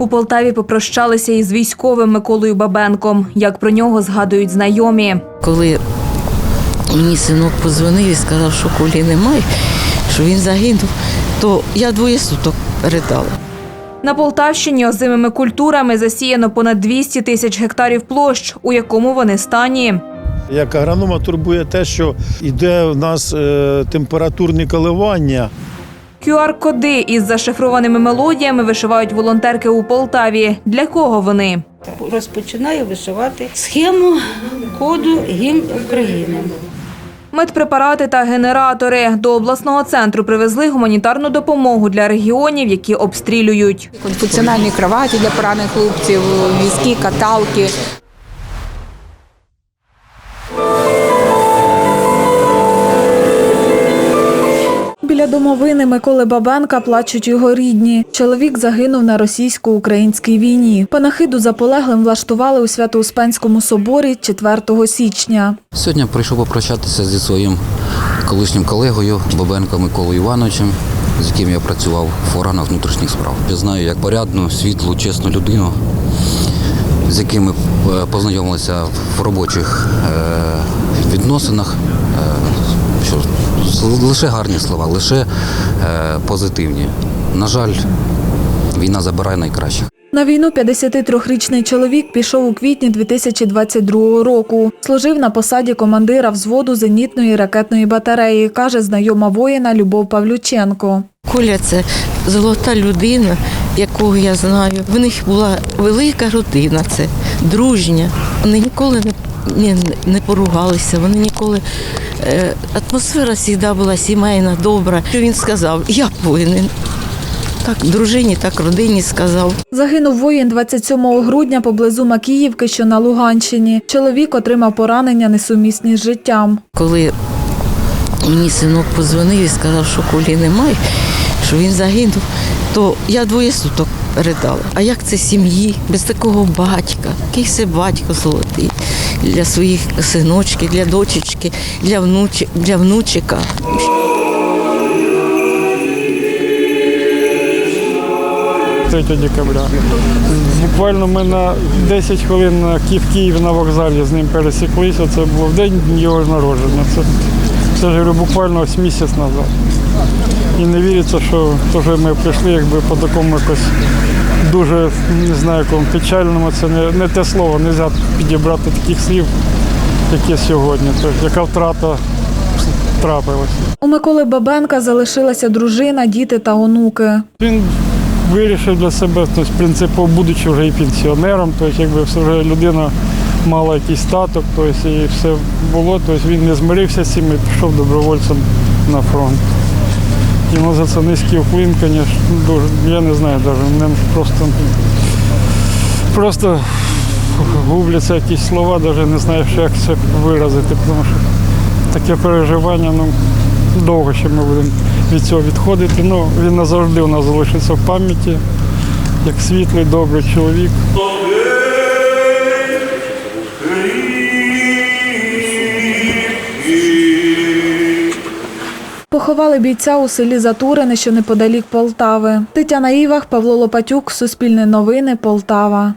У Полтаві попрощалися із військовим Миколою Бабенком. Як про нього згадують знайомі. Коли мені синок позвонив і сказав, що кулі немає, що він загинув, то я двоє суток ридала. На Полтавщині озимими культурами засіяно понад 200 тисяч гектарів площ, у якому вони стані. Як агронома турбує те, що йде в нас е, температурні коливання. QR-коди із зашифрованими мелодіями вишивають волонтерки у Полтаві. Для кого вони? розпочинаю вишивати схему коду гімн України. Медпрепарати та генератори до обласного центру привезли гуманітарну допомогу для регіонів, які обстрілюють. функціональні кроваті для поранених хлопців, візки, каталки. Біля домовини Миколи Бабенка плачуть його рідні. Чоловік загинув на російсько-українській війні. Панахиду за полеглим влаштували у Свято-Успенському соборі 4 січня. Сьогодні прийшов попрощатися зі своїм колишнім колегою Бабенко Миколою Івановичем, з яким я працював в органах внутрішніх справ. Я знаю як порядну, світлу, чесну людину, з яким ми е, познайомилися в робочих е, відносинах. Е, Що лише гарні слова, лише е, позитивні. На жаль, війна забирає найкращих. На війну 53-річний чоловік пішов у квітні 2022 року. Служив на посаді командира взводу зенітної ракетної батареї, каже знайома воїна Любов Павлюченко. Коля це золота людина, якого я знаю. В них була велика родина, це дружня. Вони ніколи не, не, не поругалися, вони ніколи. Е, атмосфера завжди була сімейна, добра. Що він сказав, я повинен. Так дружині, так родині сказав. Загинув воїн 27 грудня поблизу Макіївки, що на Луганщині. Чоловік отримав поранення несумісні з життям. Коли мені синок позвонив і сказав, що кулі немає, що він загинув, то я двоє суток ридала. А як це сім'ї без такого батька? Який це батько золотий для своїх синочків, для дочечки, для, внуч... для внучика. 3 декабря. Буквально ми на 10 хвилин на Київ Київ на вокзалі з ним пересіклися. Це був день його народження. Це, це ж буквально ось місяць назад. І не віриться, що що ми прийшли якби по такому якось дуже не знаю, якому печальному. Це не, не те слово, не можна підібрати таких слів, які сьогодні. Тобто, яка втрата трапилася. У Миколи Бабенка залишилася дружина, діти та онуки. Він вирішив для себе, тобто, принципово, будучи вже і пенсіонером, тобто, якби все вже людина мала якийсь статок, тобто, і все було, тобто, він не змирився з цим і пішов добровольцем на фронт. Йому за це низький уклін, звісно, дуже, я не знаю навіть, мене просто, просто губляться якісь слова, навіть не знаю, як це виразити, тому що таке переживання, ну, довго ще ми будемо від цього відходити. Ну, він назавжди у нас залишиться в пам'яті, як світлий, добрий чоловік. Поховали бійця у селі Затурине, що неподалік Полтави. Тетяна Івах, Павло Лопатюк, Суспільне новини, Полтава.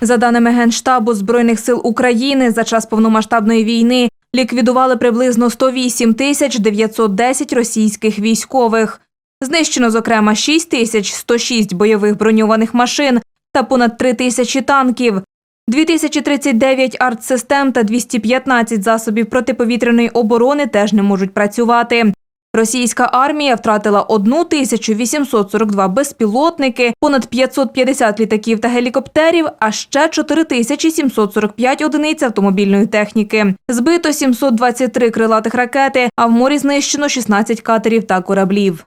За даними Генштабу Збройних сил України, за час повномасштабної війни ліквідували приблизно 108 тисяч 910 російських військових. Знищено, зокрема, 6 тисяч 106 бойових броньованих машин та понад 3 тисячі танків, 2039 артсистем та 215 засобів протиповітряної оборони теж не можуть працювати. Російська армія втратила 1842 безпілотники, понад 550 літаків та гелікоптерів, а ще 4745 одиниць автомобільної техніки. Збито 723 крилатих ракети, а в морі знищено 16 катерів та кораблів.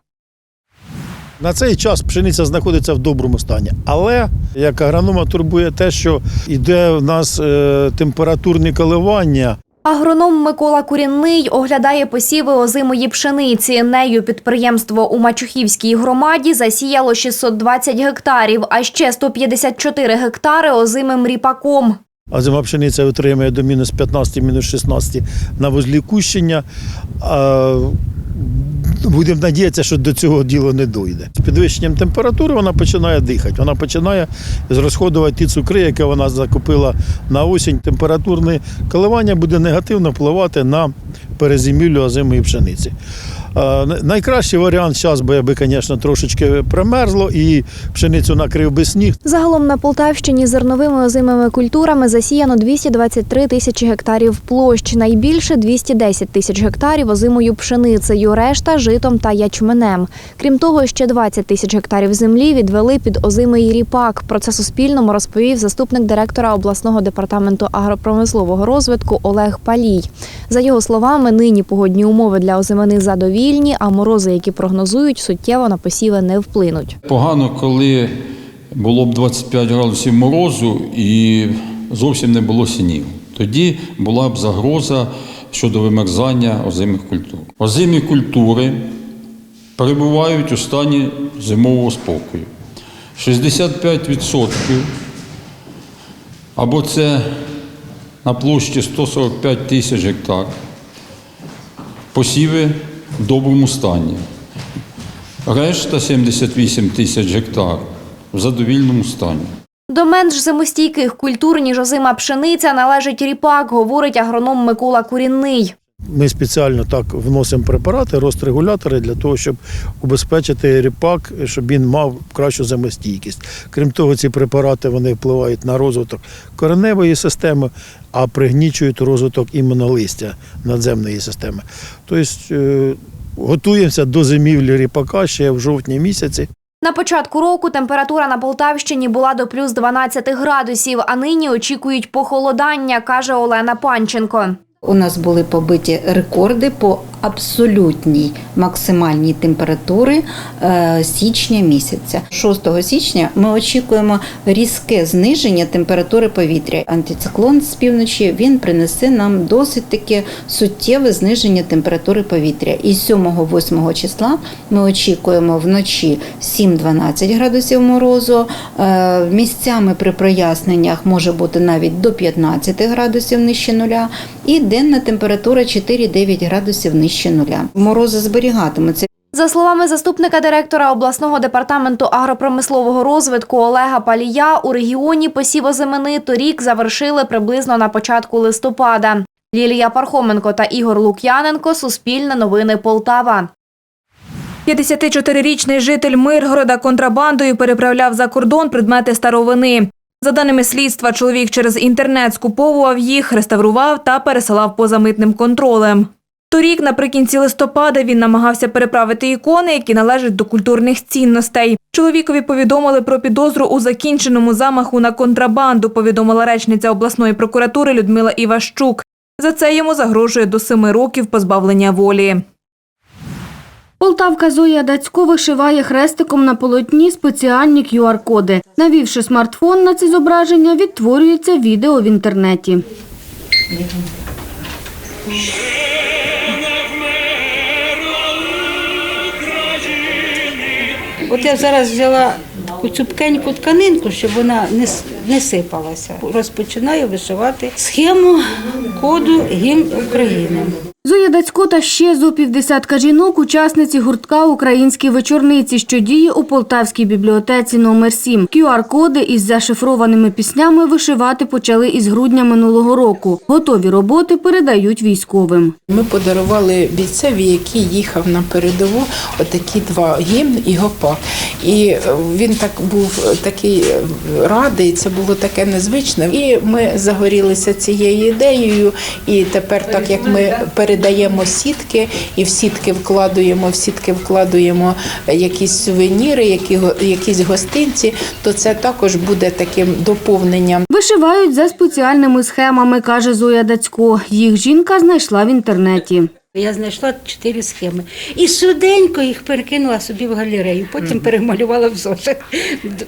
На цей час пшениця знаходиться в доброму стані. Але як агронома турбує те, що йде в нас е, температурні коливання. Агроном Микола Курінний оглядає посіви озимої пшениці. Нею підприємство у Мачухівській громаді засіяло 620 гектарів, а ще 154 гектари озимим ріпаком. А зима пшениця отримує до мінус 15, мінус 16 на вузлі кущення. Будемо надіятися, що до цього діла не дойде. З підвищенням температури вона починає дихати, вона починає розходувати ті цукри, які вона закупила на осінь. Температурне коливання буде негативно впливати на перезимівлю озимої пшениці. Е, Найкращий варіант зараз би, аби, звісно, трошечки примерзло і пшеницю накрив би сніг. Загалом на Полтавщині зерновими озимими культурами засіяно 223 тисячі гектарів площ. Найбільше 210 тисяч гектарів озимою пшеницею, решта житом та ячменем. Крім того, ще 20 тисяч гектарів землі відвели під озимий ріпак. Про це Суспільному розповів заступник директора обласного департаменту агропромислового розвитку Олег Палій. За його словами, нині погодні умови для озимини задовільні, а морози, які прогнозують, суттєво на посіви не вплинуть. Погано, коли було б 25 градусів морозу і зовсім не було сінів. Тоді була б загроза щодо вимерзання озимих культур. Озимі культури перебувають у стані зимового спокою. 65% або це на площі 145 тисяч гектар. Посіви в доброму стані. Решта 78 тисяч гектар в задовільному стані. До менш зимостійких культур, ніж озима пшениця, належить ріпак, говорить агроном Микола Курінний. Ми спеціально так вносимо препарати, розрегулятори для того, щоб убезпечити ріпак, щоб він мав кращу зимостійкість. Крім того, ці препарати вони впливають на розвиток кореневої системи, а пригнічують розвиток іменно листя надземної системи. Тобто е, готуємося до зимівлі ріпака ще в жовтні місяці. На початку року температура на Полтавщині була до плюс 12 градусів, а нині очікують похолодання, каже Олена Панченко. У нас були побиті рекорди по абсолютній максимальній температури е, січня місяця. 6 січня ми очікуємо різке зниження температури повітря. Антициклон з півночі він принесе нам досить таке суттєве зниження температури повітря. І 7-8 числа ми очікуємо вночі 7-12 градусів морозу. Е, Місцями при проясненнях може бути навіть до 15 градусів нижче нуля. І денна температура 4-9 градусів нижче нуля. Морози зберігатимуться. За словами заступника директора обласного департаменту агропромислового розвитку Олега Палія, у регіоні посів озимини торік завершили приблизно на початку листопада. Лілія Пархоменко та Ігор Лук'яненко. Суспільне новини Полтава. 54-річний житель Миргорода контрабандою переправляв за кордон предмети старовини. За даними слідства, чоловік через інтернет скуповував їх, реставрував та пересилав поза митним контролем. Торік, наприкінці листопада, він намагався переправити ікони, які належать до культурних цінностей. Чоловікові повідомили про підозру у закінченому замаху на контрабанду, повідомила речниця обласної прокуратури Людмила Іващук. За це йому загрожує до семи років позбавлення волі. Полтавка Зоя Дацько вишиває хрестиком на полотні спеціальні QR-коди. Навівши смартфон на ці зображення, відтворюється відео в інтернеті. От я зараз взяла цю пкеньку тканинку, щоб вона не, не сипалася. Розпочинаю вишивати схему коду гімн України. Зоя Дацько та ще зо півдесятка жінок – учасниці гуртка «Українські вечорниці», що діє у Полтавській бібліотеці номер 7. QR-коди із зашифрованими піснями вишивати почали із грудня минулого року. Готові роботи передають військовим. Ми подарували бійцеві, який їхав на передову, отакі два гімн і гопак. І е, він так був е, такий е, радий, це було таке незвичне. І ми загорілися цією ідеєю. І тепер, так як ми передаємо сітки, і в сітки вкладуємо, в сітки вкладуємо е, якісь сувеніри, які, якісь гостинці, то це також буде таким доповненням. Вишивають за спеціальними схемами, каже Зоя Дацько. Їх жінка знайшла в інтернеті. Я знайшла чотири схеми. І швиденько їх перекинула собі в галерею, потім перемалювала в зошит,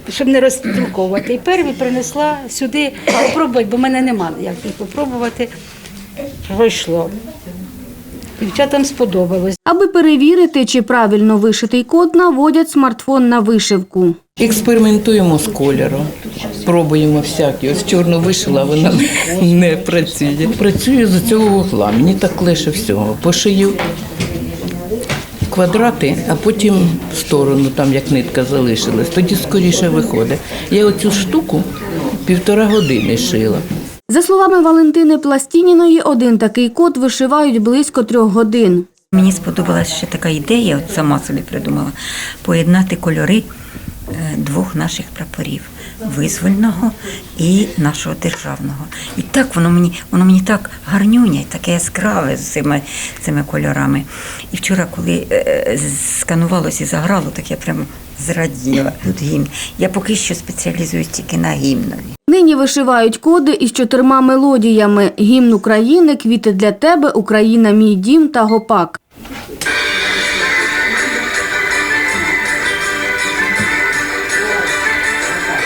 щоб не роздруковувати. І перві принесла сюди попробувати, бо в мене немає як їх попробувати. Пройшло. Дівчатам сподобалось. Аби перевірити, чи правильно вишитий код, наводять смартфон на вишивку. Експериментуємо з кольором, пробуємо всякі. Ось чорну вишила, вона не працює. Працюю з цього вугла, мені так лише всього. Пошию квадрати, а потім в сторону, там як нитка залишилась, тоді скоріше виходить. Я оцю штуку півтора години шила. За словами Валентини Пластініної, один такий кот вишивають близько трьох годин. Мені сподобалася ще така ідея, от сама собі придумала, поєднати кольори е, двох наших прапорів визвольного і нашого державного. І так воно мені, воно мені так гарнюня, таке яскраве з цими, цими кольорами. І вчора, коли е, сканувалося і заграло, так я прямо зраділа. Тут гімн. Я поки що спеціалізуюсь тільки на гімнові. Нині вишивають коди із чотирма мелодіями: гімн України, квіти для тебе, Україна, мій дім та гопак.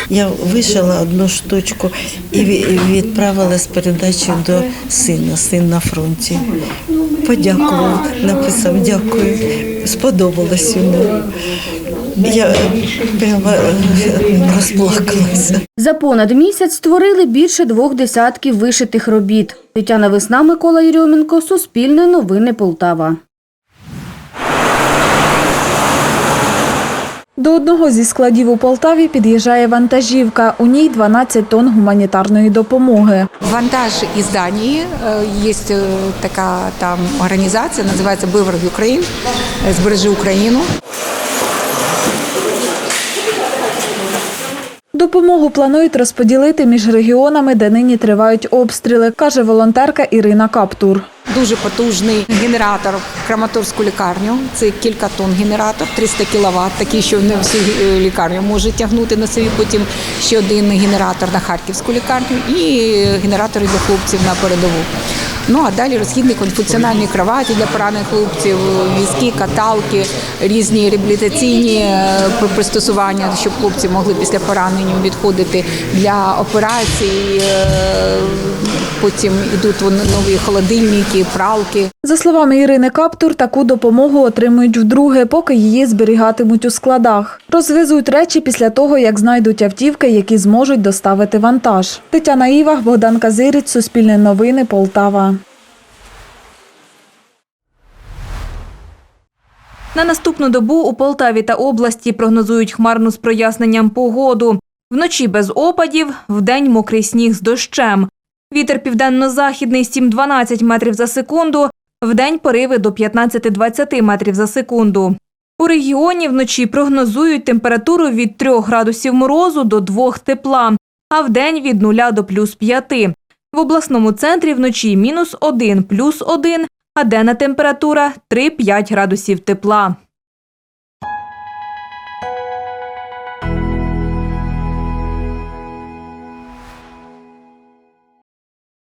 Я вишила одну штучку і відправила з передачею до сина, син на фронті. Подякував, написав дякую. Сподобалось йому. Я прямо е, розплакалася. За понад місяць створили більше двох десятків вишитих робіт. Тетяна Весна, Микола Єрьоменко, Суспільне новини Полтава. До одного зі складів у Полтаві під'їжджає вантажівка. У ній 12 тонн гуманітарної допомоги. Вантаж із Данії. Є така там організація, називається Бивер Україн. Збережи Україну. Допомогу планують розподілити між регіонами, де нині тривають обстріли, каже волонтерка Ірина Каптур. Дуже потужний генератор в Краматорську лікарню. Це кілька тонн генератор, 300 кВт, такий, що не всю е, лікарню може тягнути на собі. Потім ще один генератор на Харківську лікарню і генератори для хлопців на передову. Ну а далі розхідні функціональні кроваті для поранених хлопців, візки, каталки, різні реабілітаційні е, пристосування, щоб хлопці могли після поранення відходити для операцій. е, Потім йдуть вон- нові холодильники, пралки. За словами Ірини Каптур, таку допомогу отримують вдруге, поки її зберігатимуть у складах. Розвезуть речі після того, як знайдуть автівки, які зможуть доставити вантаж. Тетяна Івах, Богдан Казиріць, Суспільне новини, Полтава. На наступну добу у Полтаві та області прогнозують хмарну з проясненням погоду. Вночі без опадів, вдень мокрий сніг з дощем. Вітер південно-західний 7-12 метрів за секунду, вдень пориви до 15-20 метрів за секунду. У регіоні вночі прогнозують температуру від 3 градусів морозу до 2 тепла, а вдень від 0 до плюс 5. В обласному центрі вночі мінус 1, плюс 1, а денна температура 3-5 градусів тепла.